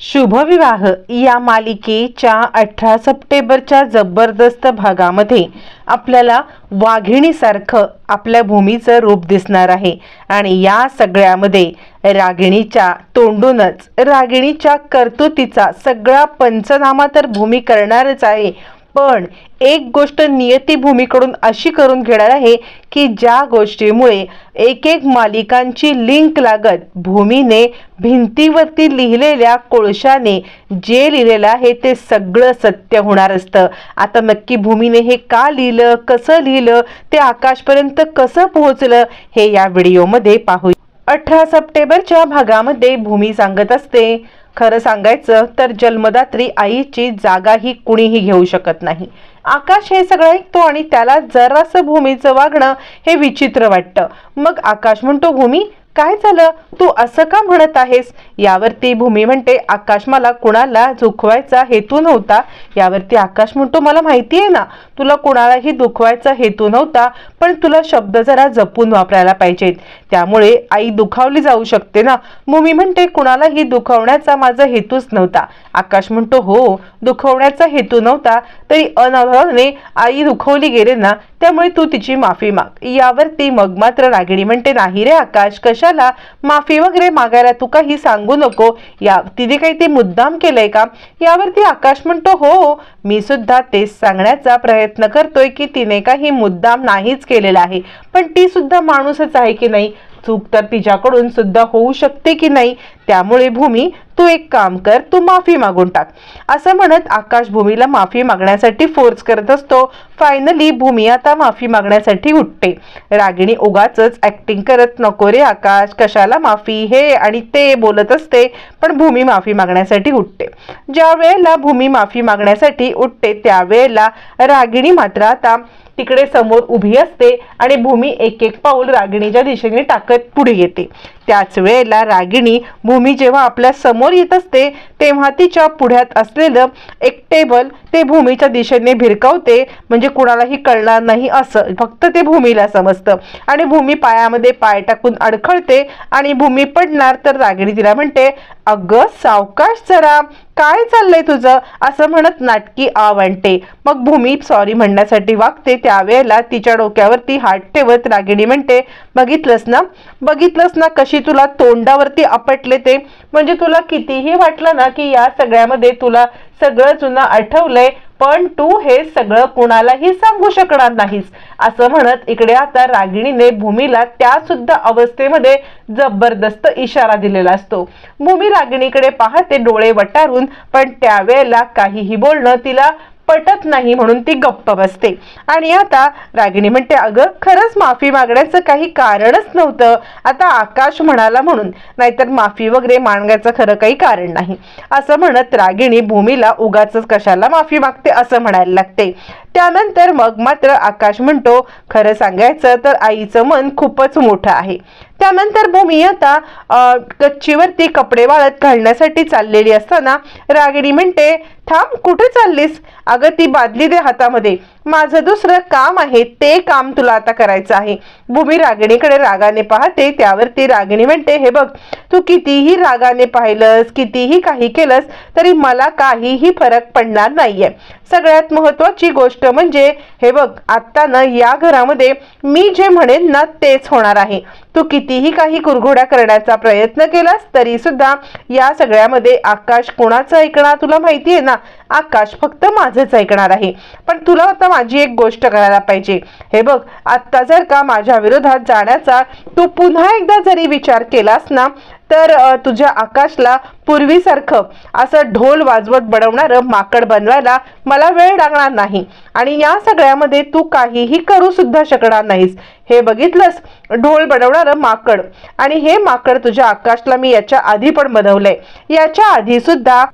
शुभविवाह या मालिकेच्या अठरा सप्टेंबरच्या जबरदस्त भागामध्ये आपल्याला वाघिणीसारखं आपल्या भूमीचं रूप दिसणार आहे. आणि या सगळ्यामध्ये रागिणीच्या तोंडूनच रागिणीच्या कर्तुतीचा सगळा पंचनामा तर भूमी करणारच आहे. पण एक गोष्ट नियतीभूमीकडून अशी करून घेणार आहे की ज्या गोष्टीमुळे एक एक मालिकांची लिंक लागत भूमीने भिंतीवरती लिहिलेल्या कोळशाने जे लिहिलेलं आहे ते सगळं सत्य होणार असतं. आता नक्की भूमीने हे का लिहिलं कसं लिहिलं ते आकाशपर्यंत कसं पोहोचलं हे या व्हिडिओमध्ये पाहू. अठरा सप्टेंबरच्या भागामध्ये भूमी सांगत असते खरं सांगायचं तर जन्मदात्री आईची जागा ही कुणीही घेऊ शकत नाही. आकाश हे सगळं ऐकतो आणि त्याला जरासं भूमीचं वागणं हे विचित्र वाटतं. मग आकाश म्हणतो भूमी काय झालं? तू असं का म्हणत आहेस? यावरती भूमी म्हणते आकाश मला कुणाला दुखवायचा हेतू नव्हता. यावरती आकाश म्हणतो मला माहिती आहे ना तुला कुणालाही दुखवायचा हेतू नव्हता पण तुला शब्द जरा जपून वापरायला पाहिजेत. त्यामुळे आई दुखावली जाऊ शकते ना. भूमी म्हणते कुणालाही दुखवण्याचा माझा हेतूच नव्हता. आकाश म्हणतो हो दुखवण्याचा हेतू नव्हता तरी अनावधानाने आई दुखवली गेले ना त्यामुळे तू तिची माफी माग. यावरती मग मात्र रागिणी म्हणते नाही रे आकाश कशाला? माफी वगैरे मागायला तू काही सांगू नको. या तिने काही ते मुद्दाम केलंय का? यावरती आकाश म्हणतो हो मी सुद्धा तेच सांगण्याचा प्रयत्न करतोय की तिने काही मुद्दाम नाहीच केलेला आहे. पण ती सुद्धा माणूसच आहे की नाही? चूक तर तिच्याकडून सुद्धा होऊ शकते की नाही त्यामुळे भूमी तू एक काम कर तू माफी मागून टाक. असं म्हणत आकाश भूमीला माफी मागण्यासाठी फोर्स करत असतो. फायनली भूमी आता माफी मागण्यासाठी उठते. रागिणी उगाच ऍक्टिंग करत नको रे आकाश कशाला माफी? हे आणि ते बोलत असते पण भूमी माफी मागण्यासाठी उठते. ज्या वेळेला भूमी माफी मागण्यासाठी उठते त्यावेळेला रागिणी मात्र आता तिकडे समोर उभी असते आणि भूमी एक एक पाऊल रागिणीच्या दिशेने टाकते. पुढे येते. त्याच वेळेला रागिणी भूमी जेव्हा आपल्यासमोर येत असते तेव्हा तिच्या पुढ्यात असलेलं एक टेबल ते भूमीच्या दिशेने भिरकावते. म्हणजे कुणालाही कळणार नाही असं. फक्त ते भूमीला समजतं. आणि भूमी पायामध्ये पाय टाकून अडखळते आणि भूमी पडणार तर रागिणी तिला म्हणते अगं सावकाश जरा. काय चाललंय तुझं? असं म्हणत नाटकी आव आणते. मग भूमी सॉरी म्हणण्यासाठी वागते. त्यावेळेला तिच्या डोक्यावरती हात ठेवत रागिणी म्हणते बघितलंस ना? बघितलंस ना कशी तुला तोंडावरती आपटले ते. म्हणजे तुला कितीही वाटलं ना की या सगळ्यामध्ये तुला सगळं जुनं आठवलंय पण तू हे सगळं कुणालाही सांगू शकणार नाहीस. असं म्हणत इकडे आता रागिणीने भूमीला त्या सुद्धा अवस्थेमध्ये जबरदस्त इशारा दिलेला असतो. भूमी रागिणीकडे पाहते डोळे वटारून पण त्यावेळेला काहीही बोलणं तिला पटत नाही म्हणून ती गप्प बसते. आणि आता रागिणी म्हणते अगं खरंच माफी मागण्याचं काही कारणच नव्हतं. आता आकाश म्हणाला म्हणून. नाहीतर माफी वगैरे मागण्याचं खरं काही कारण नाही. असं म्हणत रागिणी भूमीला उगाच कशाला माफी मागते असं म्हणायला लागते. त्यानंतर मग मात्र आकाश म्हणतो खरं सांगायचं तर आईचं मन खूपच मोठं आहे. त्यानंतर भूमी आता कच्चीवरती गच्चीवरती कपडे वाळत घालण्यासाठी चाललेली असताना रागिणी म्हणते थांब कुठे चाललीस? अगं ती बादली दे हातामध्ये. माझं दुसरं काम आहे ते काम तुला आता करायचं आहे. भूमी रागिणीकडे रागाने पाहते त्यावरती रागिणी म्हणते हे बघ तू कितीही रागाने पाहिलंस कितीही काही केलंस तरी मला काहीही फरक पडणार नाहीये. सगळ्यात महत्वाची गोष्ट म्हणजे हे बघ आत्ता ना या घरामध्ये मी जे म्हणेन ना तेच होणार आहे. तू कितीही काही कुरघोड्या करण्याचा प्रयत्न केलास तरी सुद्धा या सगळ्यामध्ये आकाश कोणाचं ऐकणार तुला माहिती आहे ना? आकाश फक्त माझंच ऐकणार आहे. पण तुला आता माझी एक गोष्ट करायला पाहिजे. हे बघ आत्ता जर का माझ्या विरोधात जाण्याचा तू पुन्हा एकदा जरी विचार केलास ना तर तुझ्या आकाशला पूर्वीसारखं असं ढोल वाजवत बनवणारं माकड बनवायला मला वेळ लागणार नाही. आणि या सगळ्यामध्ये तू काहीही करू सुद्धा शकणार नाहीस. हे बघितलंस? ढोल बनवणारं माकड. आणि हे माकड तुझ्या आकाशला मी याच्या आधी पण बनवलंय. याच्या आधी सुद्धा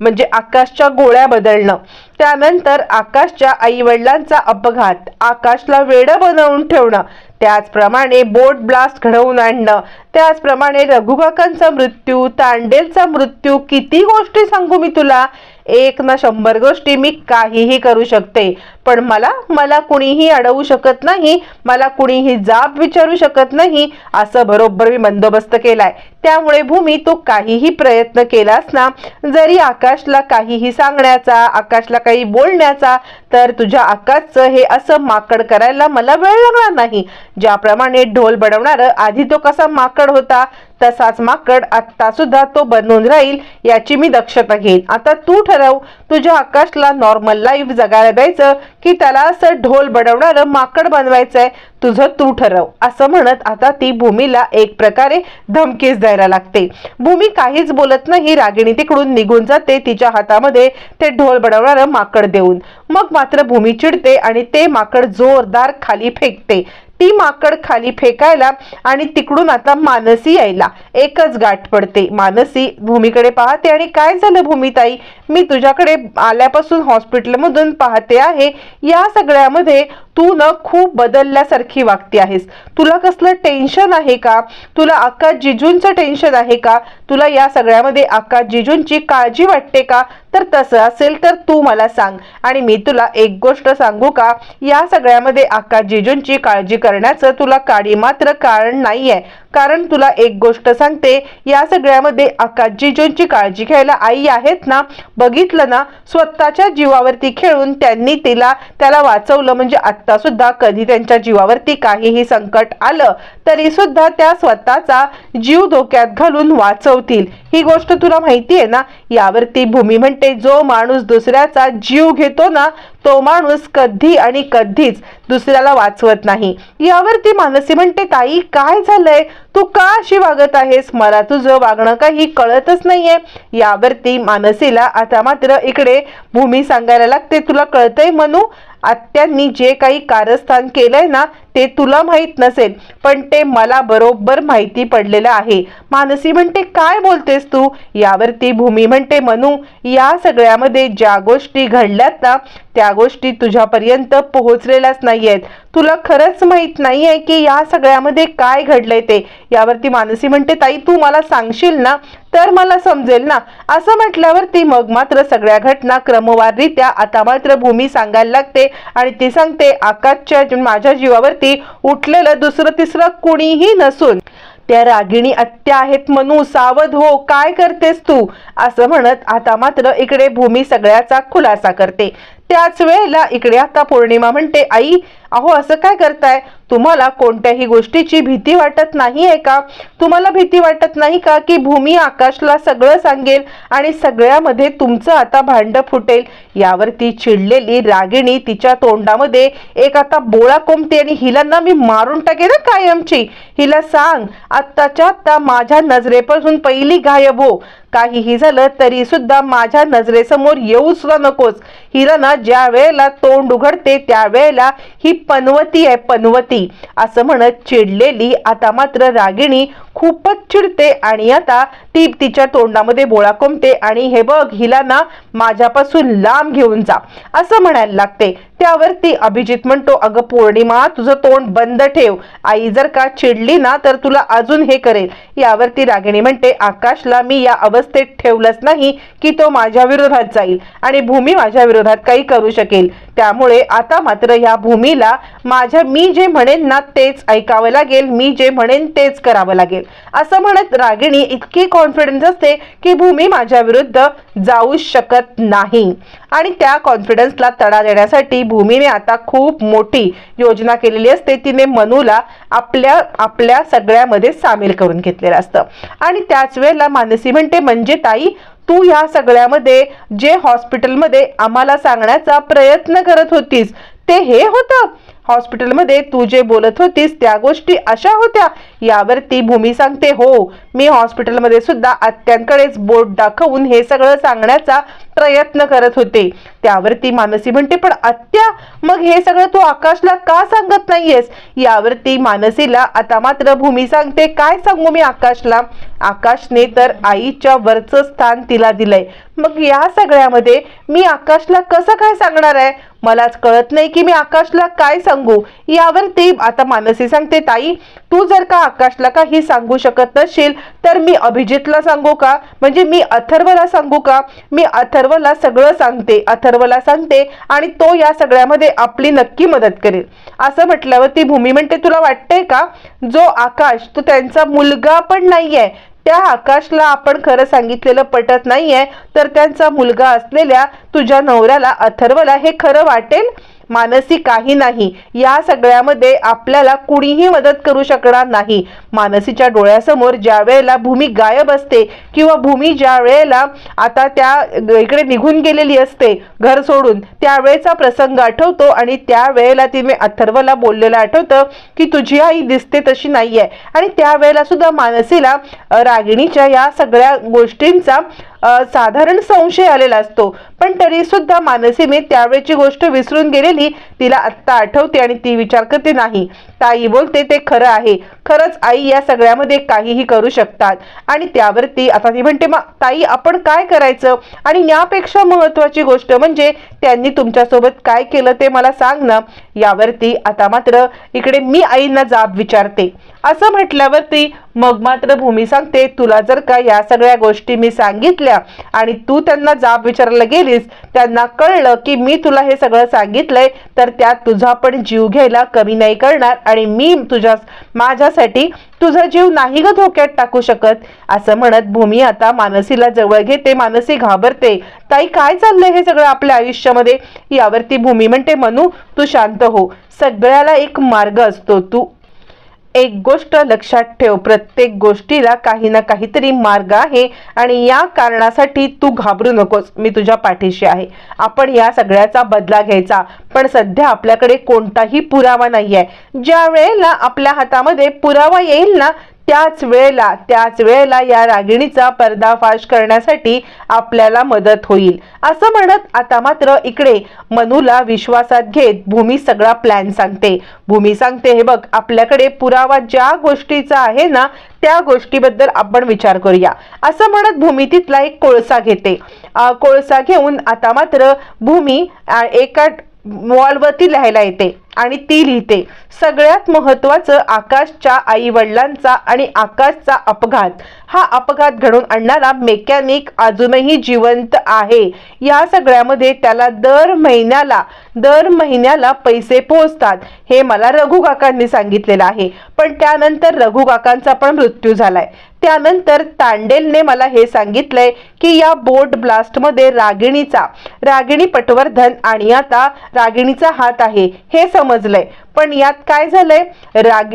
म्हणजे आकाशच्या गोळ्या बदलणं. त्यानंतर आकाशच्या आई वडिलांचा अपघात. आकाशला वेडं बनवून ठेवणं. त्याचप्रमाणे बोट ब्लास्ट घडवून आणणं. त्याचप्रमाणे रघुकाकांचा मृत्यू तांडेलचा मृत्यू किती गोष्टी सांगू मी तुला? एक ना शंभर गोष्टी मी काहीही करू शकते. पण मला मला कुणीही अडवू शकत नाही मला कुणीही जाब विचारू शकत नाही असं बरोबर मी बंदोबस्त केलाय. त्यामुळे भूमी तू काहीही प्रयत्न केलास ना जरी आकाशला काहीही सांगण्याचा आकाशला काही बोलण्याचा तर तुझ्या आकाशचं हे असं माकड करायला मला वेळ लागणार नाही. ज्याप्रमाणे ढोल बनवणारं आधी तो कसा माकड होता तसाच माकड आत्ता सुद्धा तो बनून राहील याची मी दक्षता घेईन. आता तू ठरव तुझ्या आकाशला नॉर्मल लाईफ जगायला द्यायचं की त्याला असं ढोल बनवणारं माकड बनवायचंय? तुझं तू ठरव. असं म्हणत आता ती भूमीला एक प्रकारे धमकीच द्यायला लागते. भूमी काहीच बोलत नाही रागिणी तिकडून निघून जाते तिच्या हातामध्ये ते ढोल बनवणारं माकड देऊन. मग मात्र भूमी चिडते आणि ते माकड जोरदार खाली फेकते. ती माकड खाली फेकायला आणि तिकडून आता मानसी यायला. एकच गाठ पडते. मानसी भूमीकडे पाहते आणि काय झालं भूमिताई? मी तुझ्याकडे आल्यापासून हॉस्पिटलमधून पाहते आहे. या सगळ्यामध्ये तू न खूप बदलल्यासारखी वागते आहेस. तुला कसलं टेन्शन आहे का? तुला आकाश जिजूंचं टेन्शन आहे का? तुला या सगळ्यामध्ये आकाश जिजूंची काळजी वाटते का? तर तसं असेल तर तू मला सांग. आणि मी तुला एक गोष्ट सांगू का? या सगळ्यामध्ये आकाश जिजूंची काळजी करण्याचं तुला काळी मात्र कारण नाही आहे कारण तुला एक गोष्ट सांगते या सगळ्यामध्ये आकाश जिजूंची काळजी घ्यायला आई आहेत ना? बघितलं ना? स्वतःच्या जीवावरती खेळून त्यांनी तिला त्याला वाचवलं. म्हणजे असता सुद्धा कधी त्यांच्या जीवावरती काहीही संकट आलं तरी सुद्धा त्या स्वतःचा जीव धोक्यात घालून वाचवतील. ही गोष्ट तुला माहिती आहे ना? यावरती भूमी म्हणते जो माणूस दुसऱ्याचा जीव घेतो ना तो माणूस कधी आणि कधीच दुसऱ्याला वाचवत नाही. यावरती मानसी म्हणते ताई काय झालंय? तू का अशी वागत आहेस? मला तुझं वागणं काही कळतच नाहीये. यावरती मानसीला आता मात्र इकडे भूमी सांगायला लागते तुला कळतंय म्हणू आत्यांनी जे काही कारस्थान केलंय ना ते तुला माहीत नसेल पण ते मला बरोबर माहिती पडलेलं आहे. मानसी म्हणते काय बोलतेस तू? यावरती भूमी म्हणते मनू या सगळ्यामध्ये ज्या गोष्टी घडल्यात ना त्या गोष्टी तुझ्यापर्यंत पोहोचलेल्याच नाहीयेत. तुला खरंच माहीत आहे की या सगळ्यामध्ये काय घडलंय ते? यावरती मानसी म्हणते ताई तू मला सांगशील ना? तर मला समजेल ना? असं म्हटल्यावरती मग मात्र सगळ्या घटना क्रमवाररित्या आता मात्र भूमी सांगायला लागते आणि ती सांगते आकाशच्या माझ्या जीवावरती उठलेलं दुसरं तिसरं कुणीही नसून. त्या रागिणी आत्या आहेत म्हणू सावध हो काय करतेस तू? असं म्हणत आता मात्र इकडे भूमी सगळ्याचा खुलासा करते. त्याच वेळेला इकडे आता पौर्णिमा म्हणते आई अहो असं काय करताय? तुम्हाला कोणत्याही गोष्टीची भीती वाटत नाही आहे का? तुम्हाला भीती वाटत नाही का की भूमी आकाशला सगळं सांगेल आणि सगळ्यामध्ये तुमचं आता भांड फुटेल? यावरती चिडलेली रागिणी तिच्या तोंडामध्ये एक आता बोळा कोंबते आणि हिला ना मी मारून टाके ना कायमची. हिला सांग आत्ताच्या आत्ता माझ्या नजरेपासून पहिली गायब हो. काहीही झालं तरी सुद्धा माझ्या नजरेसमोर येऊ सुद्धा नकोस. हिला ना ज्या वेळेला तोंड उघडते त्यावेळेला ही पनवती आहे पनवती. असं म्हणत चिडलेली आता मात्र रागिणी खूपच चिडते आणि आता ती तिच्या तोंडामध्ये बोळा कोंबते आणि हे बघ हिला ना माझ्यापासून लांब घेऊन जा असं म्हणायला लागते. त्यावर ती अभिजित म्हणतो अगं पौर्णिमा तुझं तोंड बंद ठेव. आई जर का चिडली ना तर तुला अजून हे करेल. यावरती रागिणी म्हणते आकाशला मी या अवस्थेत ठेवलंच नाही की तो माझ्या विरोधात जाईल आणि भूमी माझ्या विरोधात काही करू शकेल. त्यामुळे आता मात्र या भूमीला माझ्या मी जे म्हणेन ना तेच ऐकावं लागेल मी जे म्हणेन तेच करावं लागेल. असं म्हणत रागिणी इतकी कॉन्फिडन्स असते की भूमी माझ्या विरुद्ध जाऊ शकत नाही. आणि त्या कॉन्फिडन्सला तडा देण्यासाठी भूमीने आता खूप मोठी योजना केलेली असते. तिने मनूला आपल्या आपल्या सगळ्यामध्ये सामील करून घेतलेलं असतं. आणि त्याच वेळेला मानसी म्हणते म्हणजे ताई तू ह्या सगळ्यामध्ये जे हॉस्पिटलमध्ये आम्हाला सांगण्याचा प्रयत्न करत होतीस ते हे होतं? हॉस्पिटलमध्ये तू जे बोलत होतीस त्या गोष्टी अशा होत्या. यावर ती भूमी सांगते हो मी हॉस्पिटलमध्ये सुद्धा आत्यांकडेच बोट दाखवून हे सगळं सांगण्याचा प्रयत्न करत होते. त्यावरती मानसी म्हणते पण आत्या मग हे सगळं तू आकाशला का सांगत नाहीयेस? यावरती मानसीला आता मात्र भूमी सांगते काय सांगू मी आकाशला? आकाशने तर आईच्या वरचं स्थान तिला दिलंय. मग या सगळ्यामध्ये मी आकाशला कसं काय सांगणार आहे? मलाच कळत नाही की मी आकाशला काय सांगू. यावर ती आता मानसी सांगते ताई तू जर का आकाशला काही सांगू शकत नसेल तर मी अभिजितला सांगू का? म्हणजे मी अथर्वला सांगू का? मी अथर्वला सगळं सांगते अथर्वला सांगते आणि तो या सगळ्यामध्ये आपली नक्की मदत करेल. असं म्हटल्यावर ती भूमी म्हणते तुला वाटतंय का? जो आकाश तो त्यांचा मुलगा पण नाहीये. त्या आकाशला आपण खरं सांगितलेलं पटत नाहीये तर त्यांचा मुलगा असलेल्या तुझ्या नवऱ्याला अथर्वला हे खरं वाटेल? मानसी काही नाही. या सगळ्यामध्ये आपल्याला कुणीही मदत करू शकणार नाही. मानसीच्या डोळ्यासमोर ज्या वेळेला भूमी गायब असते किंवा भूमी ज्या वेळेला आता त्या इकडे निघून गेलेली असते घर सोडून त्यावेळेचा प्रसंग आठवतो आणि त्यावेळेला तिने अथर्वला बोललेलं आठवतं की तुझी आई दिसते तशी नाही आहे आणि त्यावेळेला सुद्धा मानसीला रागिणीच्या या सगळ्या गोष्टींचा साधारण संशय आलेला असतो. पण तरी सुद्धा मानसीने त्यावेळेची गोष्ट विसरून गेलेली तिला आत्ता आठवते आणि ती विचार करते नाही ताई बोलते ते खरं आहे. खरंच आई या सगळ्यामध्ये काहीही करू शकतात. आणि त्यावरती आता ती म्हणते मग ताई आपण काय करायचं? आणि यापेक्षा महत्वाची गोष्ट म्हणजे त्यांनी तुमच्यासोबत काय केलं ते मला सांग ना. यावरती आता मात्र इकडे मी आईंना जाब विचारते. असं म्हटल्यावरती मग मात्र भूमी सांगते तुला जर का या सगळ्या गोष्टी मी सांगितल्या आणि तू त्यांना जाब विचारायला गेलीस त्यांना कळलं की मी तुला हे सगळं सांगितलंय तर त्यात तुझा पण जीव घ्यायला कमी नाही करणार आणि मी तुझ्या माझ्यासाठी तुझा जीव नाही ग धोक्यात टाकू शकत. असं म्हणत भूमी आता मानसीला जवळ घेते मानसी घाबरते. ताई काय चाललंय हे सगळं आपल्या आयुष्यामध्ये? यावरती भूमी म्हणते मनू तू शांत हो. सगळ्याला एक मार्ग असतो. तू एक गोष्ट लक्षात ठेव प्रत्येक गोष्टीला काही ना काहीतरी मार्ग आहे आणि या कारणासाठी तू घाबरू नकोस. मी तुझ्या पाठीशी आहे. आपण या सगळ्याचा बदला घ्यायचा. पण सध्या आपल्याकडे कोणताही पुरावा नाहीये. ज्या वेळेला आपल्या हातामध्ये पुरावा येईल ना त्याच वेळेला त्याच वेळेला या रागिणीचा पर्दाफाश करण्यासाठी आपल्याला मदत होईल. असं म्हणत आता मात्र इकडे मनूला विश्वासात घेत भूमी सगळा प्लॅन सांगते. भूमी सांगते हे बघ आपल्याकडे पुरावा ज्या गोष्टीचा आहे ना त्या गोष्टीबद्दल आपण विचार करूया. असं म्हणत भूमी तिथला एक कोळसा घेते. कोळसा घेऊन आता मात्र भूमी एका वॉलवरती लिहायला येते आणि ती लिहिते. सगळ्यात महत्वाचं आकाशच्या आई वडिलांचा आणि आकाशचा अपघात. हा अपघात घडून आणणारा मेकॅनिक अजूनही जिवंत आहे. या सगळ्यामध्ये त्याला दर महिन्याला दर महिन्याला पैसे पोहोचतात. हे मला रघु काकांनी सांगितलेलं आहे. पण त्यानंतर रघु काकांचा पण मृत्यू झालाय. त्यानंतर तांडेलने मला हे सांगितलंय की या बोट ब्लास्टमध्ये रागिणीचा रागिणी पटवर्धन आणि आता रागिणीचा हात आहे हे समजलंय. पण यात काय झालंय? राग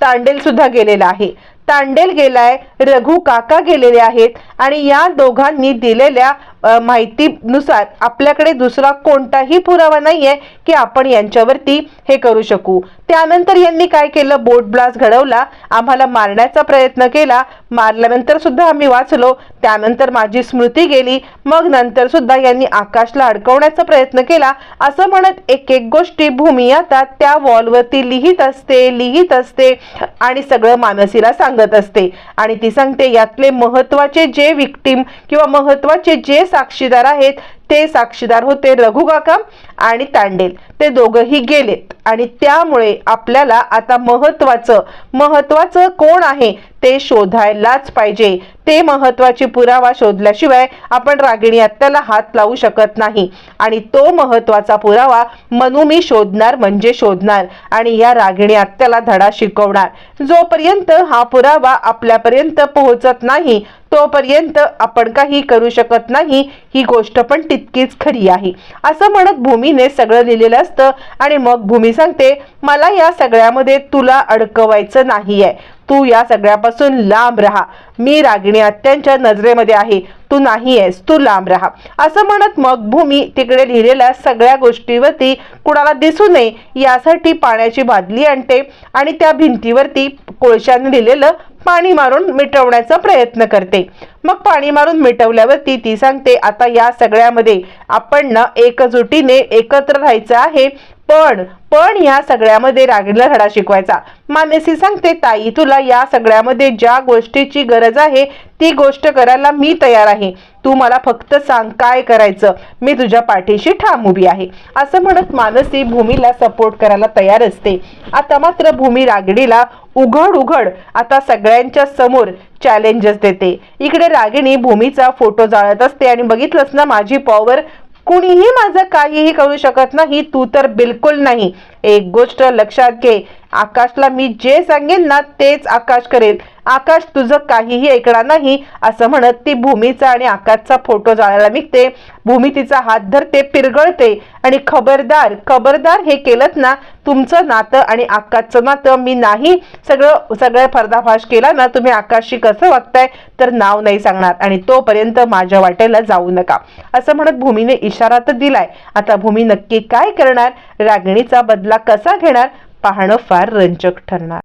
तांडेल सुद्धा गेलेला आहे. तांडेल गेलाय रघु काका गेलेले आहेत आणि या दोघांनी दिलेल्या माहितीनुसार आपल्याकडे दुसरा कोणताही पुरावा नाहीये की आपण यांच्यावरती हे करू शकू. त्यानंतर यांनी काय केलं? बोट ब्लास्ट घडवला. आम्हाला मारण्याचा प्रयत्न केला. मारल्यानंतर सुद्धा आम्ही वाचलो. त्यानंतर माझी स्मृती गेली. मग नंतर सुद्धा यांनी आकाशला अडकवण्याचा प्रयत्न केला. असं म्हणत एक एक गोष्टी भूमी आता त्या वॉलवरती लिहित असते लिहित असते आणि सगळं मानसीला सांगत असते. आणि ती सांगते यातले महत्त्वाचे जे विक्टीम किंवा महत्त्वाचे जे साक्षीदार आहेत ते साक्षीदार होते रघुकाका आणि तांडेल. ते दोघंही गेलेत आणि त्यामुळे आपल्याला आता महत्वाचं महत्वाचं कोण आहे ते शोधायलाच पाहिजे. ते महत्वाची पुरावा शोधल्याशिवाय आपण रागिणी आत्याला हात लावू शकत नाही. आणि तो महत्त्वाचा पुरावा म्हणून मी शोधणार म्हणजे शोधणार आणि या रागिणी आत्याला धडा शिकवणार. जोपर्यंत हा पुरावा आपल्यापर्यंत पोहोचत नाही तोपर्यंत आपण काही करू शकत नाही ही गोष्ट पण तितकीच खरी आहे. असं म्हणत भूमीने सगळं लिहिलेलं असतं आणि मग भूमी सांगते मला या सगळ्यामध्ये तुला अडकवायचं नाही आहे तू या सगळ्यापासून लांब राहा. मी रागिणी आत्यांच्या नजरेमध्ये आहे. तू नाही आहेस तू लांब राहा. असं म्हणत मग भूमी तिकडे लिहिलेल्या सगळ्या गोष्टीवरती कुणाला दिसू नये यासाठी पाण्याची बादली आणते आणि त्या भिंतीवरती कोळशाने लिहिलेलं पाणी मारून मिटवण्याचा प्रयत्न करते. मग पाणी मारून मिटवल्यावरती ती सांगते आता या सगळ्यामध्ये आपण ना एकजुटीने एकत्र राहायचं आहे पण पण या सगळ्यामध्ये रागीला धडा शिकवायचा. मानसी सांगते ताई तुला या सगळ्यामध्ये ज्या गोष्टीची गरज आहे ती गोष्ट करायला मी तयार आहे. तू मला फक्त सांग काय करायचं. मी तुझ्या पाठीशी ठाम उभी आहे. असं म्हणत मानसी भूमीला सपोर्ट करायला तयार असते. आता मात्र भूमी रागिणीला उघड उघड आता सगळ्यांच्या समोर चॅलेंजेस देते. इकडे रागिणी भूमीचा फोटो जाळत असते आणि बघितलंच ना माझी पॉवर कुणीही माझं काहीही करू शकत नाही तू तर बिलकुल नाही. एक गोष्ट लक्षात घे. आकाशला मी जे सांगेन ना तेच आकाश करेल. आकाश तुझं काहीही ऐकणार नाही असं म्हणत ती भूमीचा आणि आकाशचा फोटो जाळायला निघते. भूमी तिचा हात धरते पिरगळते आणि खबरदार खबरदार हे केलं ना तुमचं नातं आणि आकाशचं नातं मी नाही सगळं सगळं पर्दाफाश केला ना तुम्ही आकाशशी कसं वागताय तर नाव नाही सांगणार आणि तोपर्यंत माझ्या वाटेला जाऊ नका. असं म्हणत भूमीने इशारा तर दिलाय. आता भूमी नक्की काय करणार? रागिणीचा बदला कसा घेणार? पाहणं फार रंजक ठरणार.